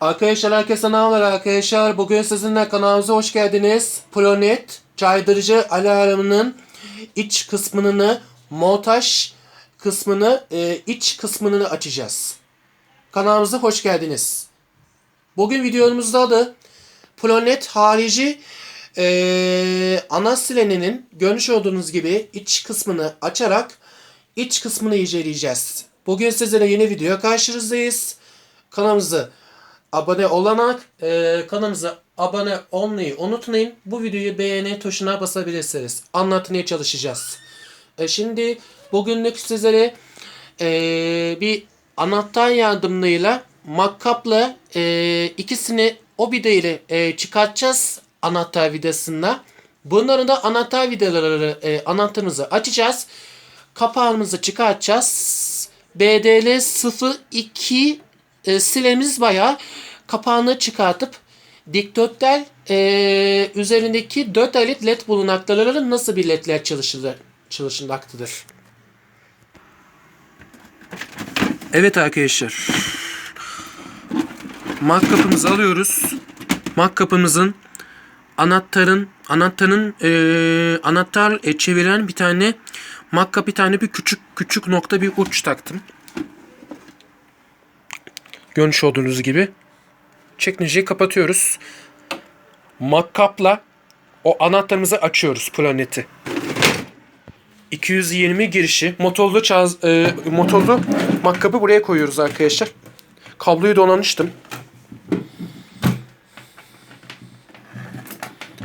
Arkadaşlar herkese merhabalar arkadaşlar. Bugün sizinle kanalımıza hoş geldiniz. Planet caydırıcı alarmının iç kısmını, montaj kısmını, e, iç kısmını açacağız. Kanalımıza hoş geldiniz. Bugün videomuzda adı Planet harici e, ana sileninin görmüş olduğunuz gibi iç kısmını açarak iç kısmını inceleyeceğiz. Bugün sizlere yeni video karşınızdayız. Kanalımızı abone olarak e, kanalımıza abone olmayı unutmayın. Bu videoyu beğeni tuşuna basabilirsiniz. Anlatmaya çalışacağız. E, şimdi bugünlük sizlere e, bir anahtar yardımıyla makkapla e, ikisini o ile e, çıkartacağız anahtar vidasında. Bunların da anahtar vidaları e, anahtarımızı açacağız. Kapağımızı çıkartacağız. BDL 02 e, silemiz bayağı kapağını çıkartıp dikdörtgen e, üzerindeki 4 adet led bulunakları nasıl bir ledler çalışılır, çalışılmaktadır. Evet arkadaşlar. Mak kapımızı alıyoruz. Mak kapımızın anahtarın anahtarın e, anahtar e, çeviren bir tane makka bir tane bir küçük küçük nokta bir uç taktım. Görmüş olduğunuz gibi. Çekmeceyi kapatıyoruz. Makkapla o anahtarımızı açıyoruz planeti. 220 girişi motorlu çaz, e, motorlu makkabı buraya koyuyoruz arkadaşlar. Kabloyu dolanmıştım.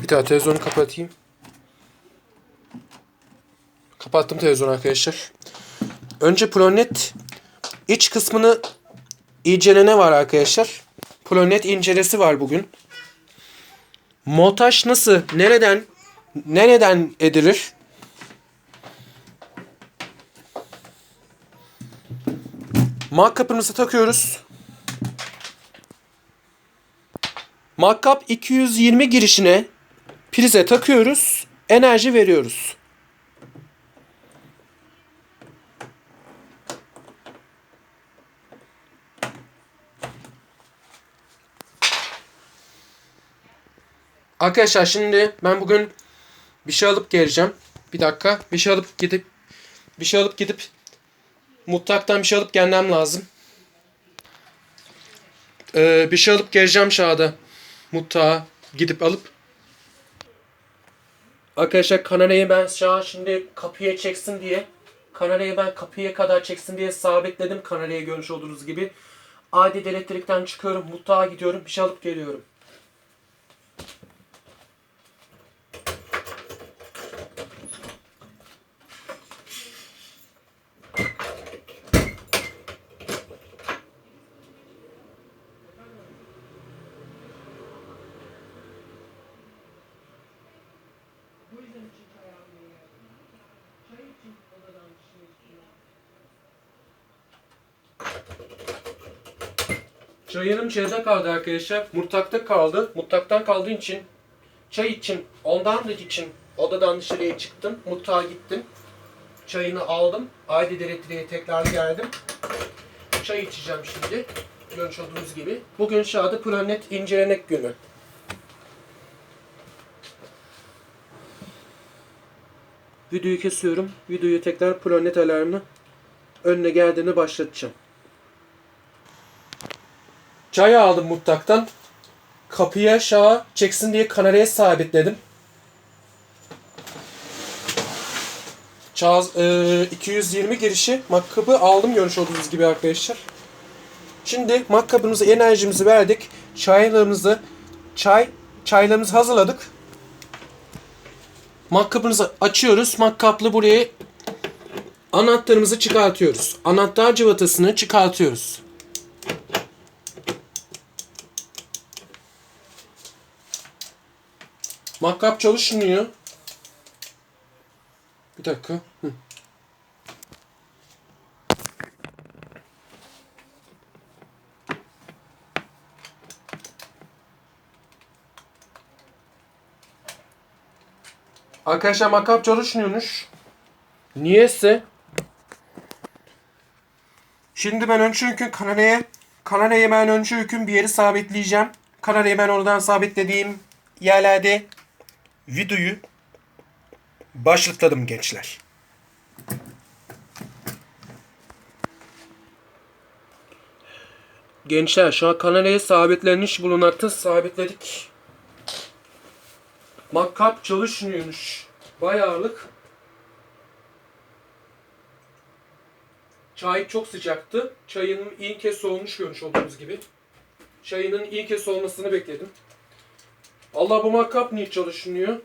Bir daha televizyonu kapatayım. Kapattım televizyonu arkadaşlar. Önce Pronet iç kısmını incelene var arkadaşlar. Pronet incelesi var bugün. Montaj nasıl, nereden, nereden edilir? Makkapımızı takıyoruz. Makkap 220 girişine prize takıyoruz. Enerji veriyoruz. Arkadaşlar şimdi ben bugün bir şey alıp geleceğim. Bir dakika. Bir şey alıp gidip bir şey alıp gidip mutfaktan bir şey alıp gelmem lazım. Ee, bir şey alıp geleceğim şahada. Mutfağa gidip alıp. Arkadaşlar kamerayı ben an şimdi kapıya çeksin diye kamerayı ben kapıya kadar çeksin diye sabitledim kamerayı görmüş olduğunuz gibi. Adi elektrikten çıkıyorum mutfağa gidiyorum bir şey alıp geliyorum. Çayınım şeyde kaldı arkadaşlar. Mutfakta kaldı. Mutfaktan kaldığı için çay için ondan da için odadan dışarıya çıktım. Mutfağa gittim. Çayını aldım. Aydi elektriğe tekrar geldim. Çay içeceğim şimdi. Görmüş olduğunuz gibi. Bugün şahada planet incelenek günü. Videoyu kesiyorum. Videoyu tekrar planet alarmı önüne geldiğini başlatacağım. Çay aldım mutfaktan. Kapıya şaha çeksin diye kameraya sabitledim. Çağız, e, 220 girişi makkabı aldım görmüş olduğunuz gibi arkadaşlar. Şimdi makkabımıza enerjimizi verdik. Çaylarımızı çay çaylarımızı hazırladık. Makkabımızı açıyoruz. Makkaplı buraya anahtarımızı çıkartıyoruz. Anahtar cıvatasını çıkartıyoruz. Makkap çalışmıyor. Bir dakika. Hı. Arkadaşlar makkap çalışmıyormuş. Niyeyse. Şimdi ben önce çünkü kameraya Kamerayı hemen önce hüküm bir yeri sabitleyeceğim. Kamerayı ben oradan sabitlediğim yerlerde videoyu başlatladım gençler. Gençler şu an kameraya sabitlenmiş bulunmakta. Sabitledik. Makkap çalışmıyormuş. Bayağılık. Çay çok sıcaktı. Çayın ilk kez soğumuş görmüş olduğunuz gibi. Çayının ilk kez soğumasını bekledim. Allah bu makkap niye çalışmıyor?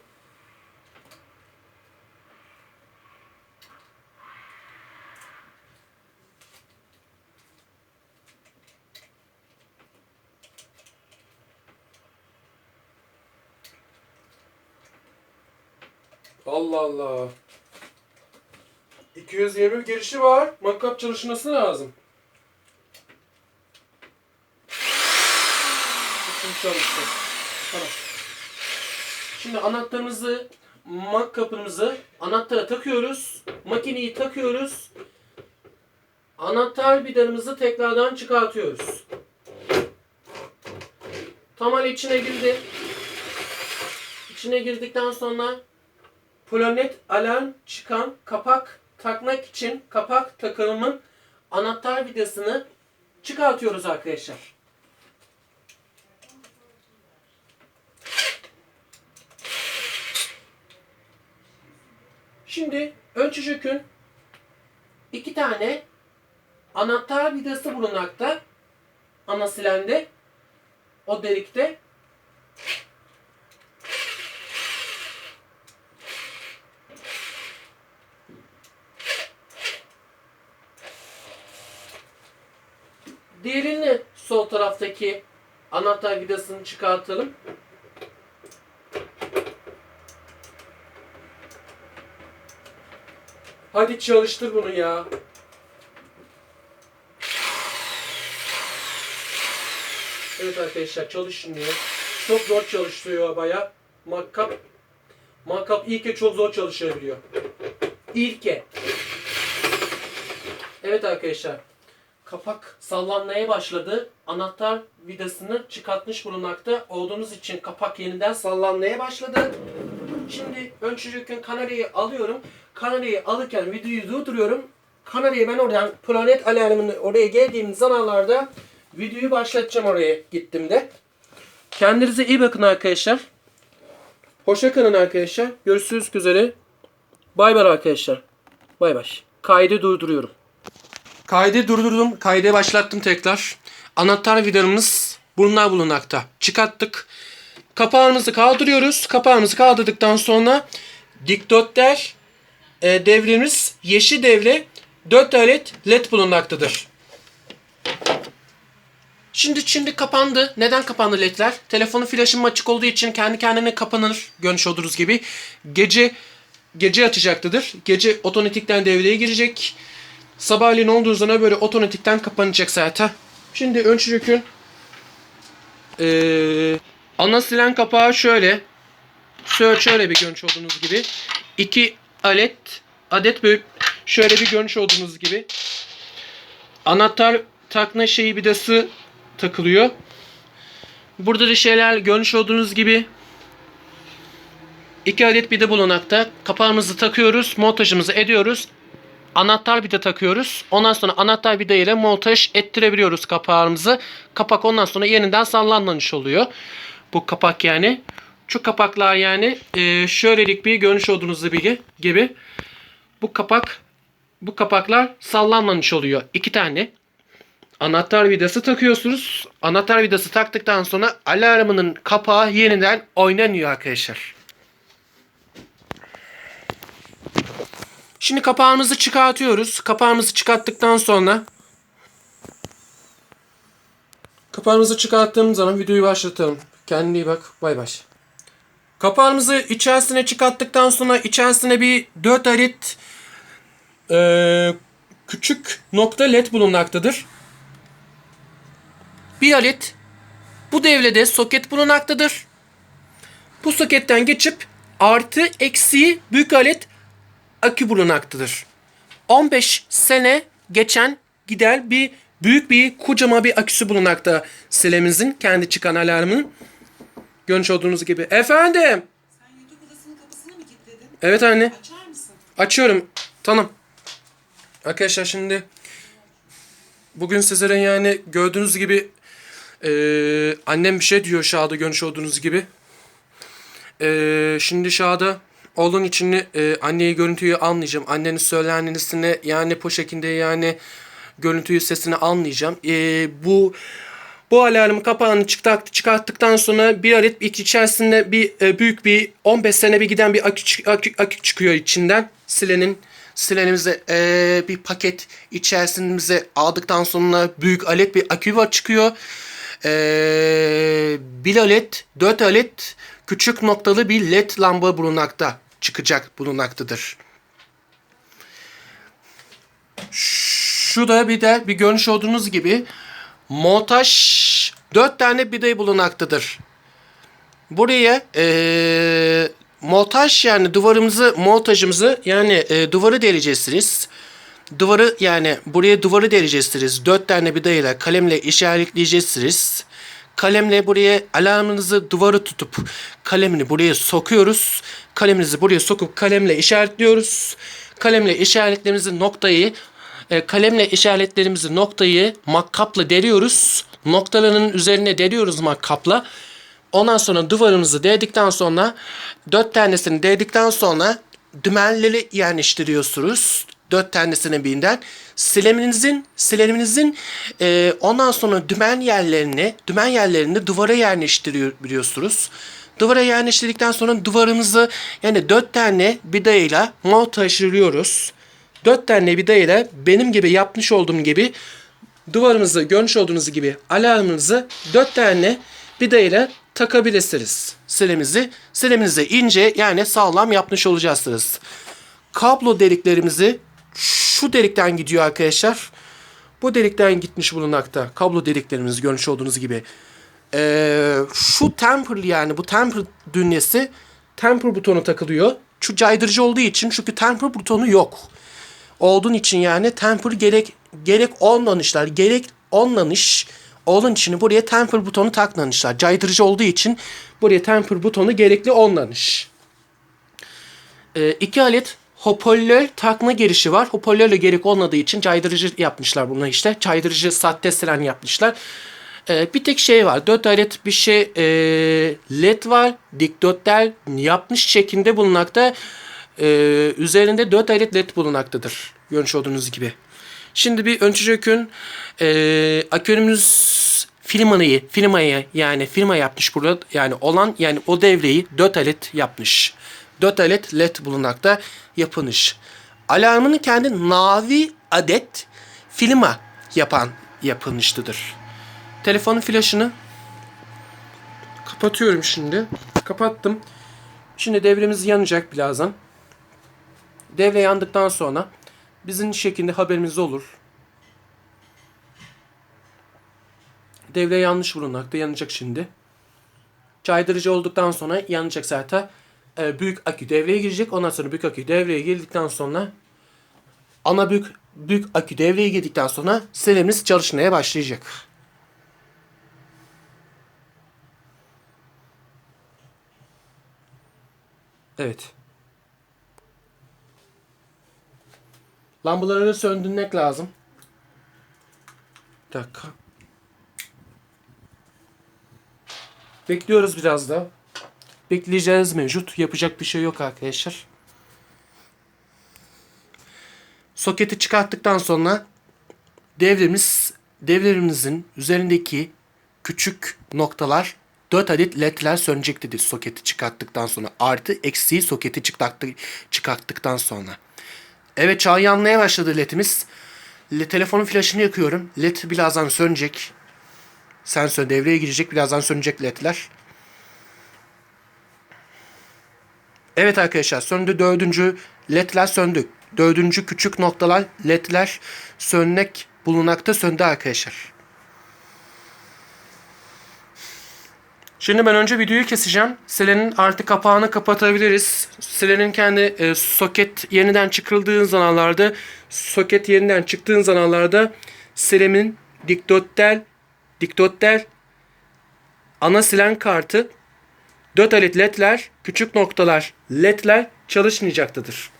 Allah Allah. 220 girişi var. Makkap çalışması lazım. Çalıştı. Şimdi anahtarımızı, makkapımızı anahtara takıyoruz. Makineyi takıyoruz. Anahtar vidanımızı tekrardan çıkartıyoruz. Tam içine girdi. İçine girdikten sonra Polonet alarm çıkan kapak takmak için kapak takımın anahtar vidasını çıkartıyoruz arkadaşlar. Şimdi ön çocukun iki tane anahtar vidası bulunmakta. Ana silende. O delikte. Diğerini sol taraftaki anahtar vidasını çıkartalım. Hadi çalıştır bunu ya. Evet arkadaşlar çalışmıyor. Çok zor çalıştırıyor baya. Makkap. Makkap ilke çok zor çalışabiliyor. İlke. Evet arkadaşlar. Kapak sallanmaya başladı. Anahtar vidasını çıkartmış bulunmakta olduğunuz için kapak yeniden sallanmaya başladı. Şimdi ön çocukun kamerayı alıyorum. Kamerayı alırken videoyu durduruyorum. Kamerayı ben oradan planet alarmını oraya geldiğim zamanlarda videoyu başlatacağım oraya gittiğimde. Kendinize iyi bakın arkadaşlar. Hoşça kalın arkadaşlar. Görüşürüz üzere. Bay bay arkadaşlar. Bay bay. Kaydı durduruyorum. Kaydı durdurdum. Kaydı başlattım tekrar. Anahtar vidalarımız bunlar bulunmakta. Çıkarttık. Kapağımızı kaldırıyoruz. Kapağımızı kaldırdıktan sonra dikdörtler e, devremiz yeşil devre 4 adet led bulunmaktadır. Şimdi şimdi kapandı. Neden kapandı ledler? Telefonun flaşım açık olduğu için kendi kendine kapanır. Görmüş olduğunuz gibi. Gece gece açacaktadır. Gece otomatikten devreye girecek. Sabahleyin olduğu zaman böyle otomatikten kapanacak zaten. Şimdi ön çocukun ee, ana silen kapağı şöyle. Şöyle, bir görünüş olduğunuz gibi. İki alet adet böyle şöyle bir görünüş olduğunuz gibi. Anahtar takma şeyi vidası takılıyor. Burada da şeyler görmüş olduğunuz gibi iki adet vida bulunakta. Kapağımızı takıyoruz, montajımızı ediyoruz. Anahtar vida takıyoruz. Ondan sonra anahtar vida ile montaj ettirebiliyoruz kapağımızı. Kapak ondan sonra yeniden sallanmamış oluyor. Bu kapak yani. Şu kapaklar yani e, şöylelik bir görünüş olduğunuz gibi, gibi. Bu kapak bu kapaklar sallanmamış oluyor. İki tane. Anahtar vidası takıyorsunuz. Anahtar vidası taktıktan sonra alarmının kapağı yeniden oynanıyor arkadaşlar. Şimdi kapağımızı çıkartıyoruz. Kapağımızı çıkarttıktan sonra kapağımızı çıkarttığımız zaman videoyu başlatalım. Kendine iyi bak. Bay bay. Kapağımızı içerisine çıkarttıktan sonra içerisine bir 4 adet eee, küçük nokta led bulunmaktadır. Bir adet bu devrede soket bulunmaktadır. Bu soketten geçip artı eksi büyük alet akü bulunmaktadır. 15 sene geçen gider bir büyük bir kocaman bir aküsü bulunmakta silemizin kendi çıkan alarmının. Görmüş olduğunuz gibi. Efendim. Sen yatak odasının kapısını mı kilitledin? Evet anne. Açar mısın? Açıyorum. Tamam. Arkadaşlar şimdi bugün sizlere yani gördüğünüz gibi eee, annem bir şey diyor şahada görmüş olduğunuz gibi. Eee, şimdi şahada oğlun içini eee anneyi görüntüyü anlayacağım. Annenin söylenenini yani bu şekilde yani görüntüyü sesini anlayacağım. Eee, bu bu alarmın kapağını çıkart, çıkarttıktan sonra bir adet içerisinde bir e, büyük bir 15 sene bir giden bir akü, akü, akü çıkıyor içinden. Silenin silenimize e, bir paket içerisimize aldıktan sonra büyük alet bir akü var çıkıyor. E, bir alet, dört alet küçük noktalı bir led lamba bulunmakta çıkacak bulunmaktadır. Şu da bir de bir görmüş olduğunuz gibi montaj 4 tane biday bulunmaktadır. Buraya eee montaj yani duvarımızı montajımızı yani eee, duvarı deleceksiniz. Duvarı yani buraya duvarı deleceksiniz. 4 tane bidayla kalemle işaretleyeceksiniz. Kalemle buraya alarmınızı duvarı tutup kalemini buraya sokuyoruz. Kaleminizi buraya sokup kalemle işaretliyoruz. Kalemle işaretlerimizi noktayı e, kalemle işaretlerimizi noktayı makkapla deriyoruz. Noktaların üzerine deriyoruz makkapla. Ondan sonra duvarımızı değdikten sonra dört tanesini değdikten sonra dümenleri yerleştiriyorsunuz. Dört tanesini birinden. Sileminizin, sileminizin e, ondan sonra dümen yerlerini, dümen yerlerini duvara yerleştiriyorsunuz. Duvara yerleştirdikten sonra duvarımızı yani dört tane vidayla montajlıyoruz. Dört tane vidayla benim gibi yapmış olduğum gibi duvarımızı görmüş olduğunuz gibi alarmınızı dört tane vidayla takabilirsiniz. Silemizi, sileminize ince yani sağlam yapmış olacaksınız. Kablo deliklerimizi şu delikten gidiyor arkadaşlar. Bu delikten gitmiş bulunmakta. Kablo deliklerimizi görmüş olduğunuz gibi. Ee, şu temper yani bu temper dünyesi temper butonu takılıyor. Şu caydırıcı olduğu için çünkü temper butonu yok olduğun için yani temper gerek gerek olmamışlar. Gerek olmamış olan için buraya temper butonu takmamışlar. Caydırıcı olduğu için buraya temper butonu gerekli olmamış. Ee, iki alet hoparlör takma girişi var. Hoparlörle gerek olmadığı için caydırıcı yapmışlar bunu işte. Caydırıcı sahte siren yapmışlar. Ee, bir tek şey var. 4 adet bir şey e, led var. Dikdörtgen yapmış şeklinde bulunmakta. Ee, üzerinde 4 adet led bulunmaktadır. Görmüş olduğunuz gibi. Şimdi bir önce ökün e, akönümüz firmayı, firmaya yani firma yapmış burada yani olan yani o devreyi 4 adet yapmış. 4 adet led bulunmakta yapılmış. Alarmının kendi navi adet firma yapan yapılmıştır. Telefonun flaşını kapatıyorum şimdi. Kapattım. Şimdi devremiz yanacak birazdan. Devre yandıktan sonra bizim şeklinde haberimiz olur. Devre yanlış bulunmakta yanacak şimdi. Caydırıcı olduktan sonra yanacak zaten. Ee, büyük akü devreye girecek. Ondan sonra büyük akü devreye girdikten sonra ana büyük büyük akü devreye girdikten sonra silemimiz çalışmaya başlayacak. Evet. Lambaları söndürmek lazım. Bir dakika. Bekliyoruz biraz da. Bekleyeceğiz mevcut. Yapacak bir şey yok arkadaşlar. Soketi çıkarttıktan sonra devremiz devrimizin üzerindeki küçük noktalar 4 adet ledler sönecek dedi soketi çıkarttıktan sonra. Artı eksiği soketi çıkarttı, çıkarttıktan sonra. Evet çağ yanmaya başladı ledimiz. Le, telefonun flaşını yakıyorum. Led birazdan sönecek. Sensör devreye girecek. Birazdan sönecek ledler. Evet arkadaşlar söndü dördüncü ledler söndü. Dördüncü küçük noktalar ledler sönmek bulunmakta söndü arkadaşlar. Şimdi ben önce videoyu keseceğim. Silenin artık kapağını kapatabiliriz. Silenin kendi e, soket yeniden çıkıldığı zamanlarda soket yeniden çıktığın zamanlarda silemin dikdörtgen, dikdörtgen ana silen kartı 4 adet ledler, küçük noktalar, ledler çalışmayacaktır.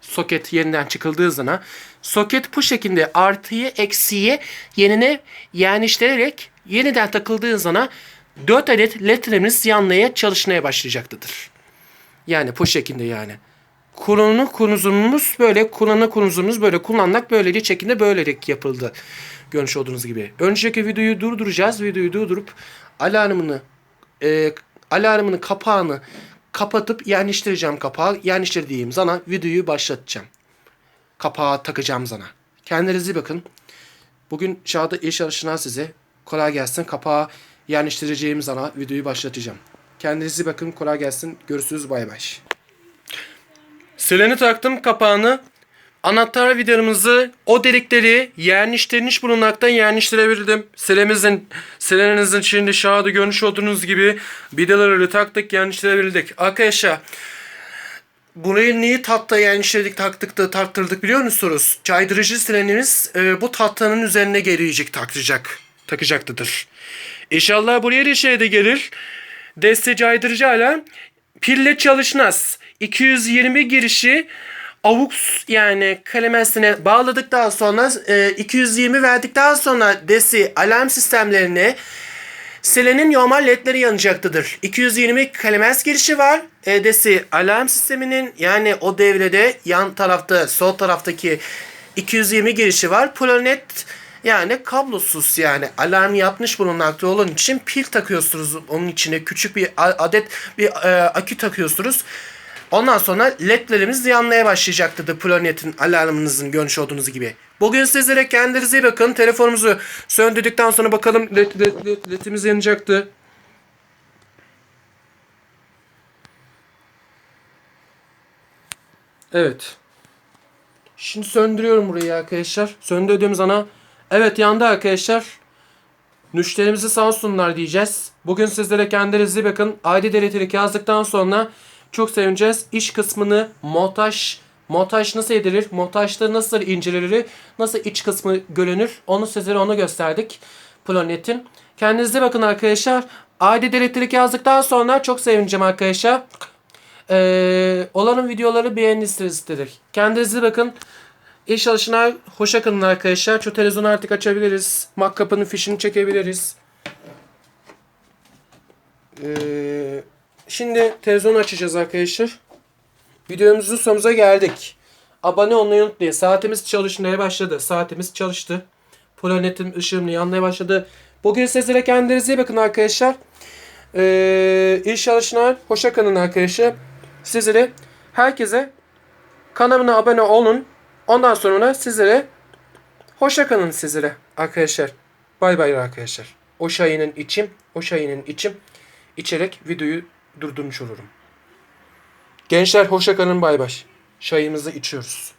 Soket yeniden çıkıldığı zaman soket bu şekilde artıyı eksiği yenine yerleştirerek yeniden takıldığı zaman 4 adet ledlerimiz yanmaya çalışmaya başlayacaktır. Yani bu şekilde yani. Kullanı konuzumuz böyle, kullanı konuzumuz böyle kullanmak böylece şekilde böylelik yapıldı. Görmüş olduğunuz gibi. Önceki videoyu durduracağız. Videoyu durdurup alarmını e, alarmının kapağını kapatıp yerleştireceğim kapağı. Yerleştirdiğim zaman videoyu başlatacağım. Kapağı takacağım sana. Kendinize bakın. Bugün Çağda iş çalışılan size. Kolay gelsin. Kapağı yerleştireceğim zaman videoyu başlatacağım. Kendinize bakın. Kolay gelsin. Görüşürüz. Bay bay. Sileni taktım kapağını. Anahtar vidalarımızı o delikleri yerleştirilmiş bulunmaktan yerleştirebildim. Silemizin, sileninizin içinde şahada görmüş olduğunuz gibi vidaları taktık yerleştirebildik. Arkadaşlar burayı niye tahta yerleştirdik taktık da taktırdık biliyor musunuz? Caydırıcı silenimiz e, bu tahtanın üzerine gelecek takacak. Takacaktıdır. İnşallah buraya da şey de gelir. Deste caydırıcı pille çalışmaz. 220 girişi AUX yani kalemesine bağladıktan sonra e, 220 verdikten sonra desi alarm sistemlerine Selenin normal ledleri yanacaktır. 220 kalemens girişi var. E, desi alarm sisteminin yani o devrede yan tarafta sol taraftaki 220 girişi var. Planet yani kablosuz yani alarm yapmış bulunmakta olan için pil takıyorsunuz onun içine küçük bir adet bir e, akü takıyorsunuz. Ondan sonra ledlerimiz yanmaya başlayacaktır planetin alarmınızın görmüş olduğunuz gibi. Bugün sizlere kendinize iyi bakın. Telefonumuzu söndürdükten sonra bakalım led, led, led, ledimiz yanacaktı. Evet. Şimdi söndürüyorum burayı arkadaşlar. Söndürdüğüm zaman evet yandı arkadaşlar. Müşterimizi sağ olsunlar diyeceğiz. Bugün sizlere kendinize iyi bakın. ID elektrik yazdıktan sonra çok sevineceğiz. İş kısmını montaj montaj nasıl edilir? Montajda nasıl incelenir? Nasıl iç kısmı görünür? Onu sizlere onu gösterdik. Planet'in. Kendinize bakın arkadaşlar. ID elektrik yazdıktan sonra çok sevineceğim arkadaşlar. Ee, olanın videoları beğenirsiniz istedik. Kendinize bakın. İyi çalışmalar. Hoşça kalın arkadaşlar. Şu televizyonu artık açabiliriz. Mac kapının fişini çekebiliriz. Ee, şimdi televizyonu açacağız arkadaşlar. Videomuzun sonumuza geldik. Abone olmayı unutmayın. Saatimiz çalışmaya başladı. Saatimiz çalıştı. Planetin ışığını yanmaya başladı. Bugün sizlere kendinize iyi bakın arkadaşlar. Ee, iyi çalışmalar. Hoşça kalın arkadaşlar. Sizlere herkese kanalıma abone olun. Ondan sonra sizlere hoşça kalın sizlere arkadaşlar. Bay bay arkadaşlar. O şayının içim, o şayının içim içerek videoyu durdurmuş olurum. Gençler hoşça kalın bay bay. Çayımızı içiyoruz.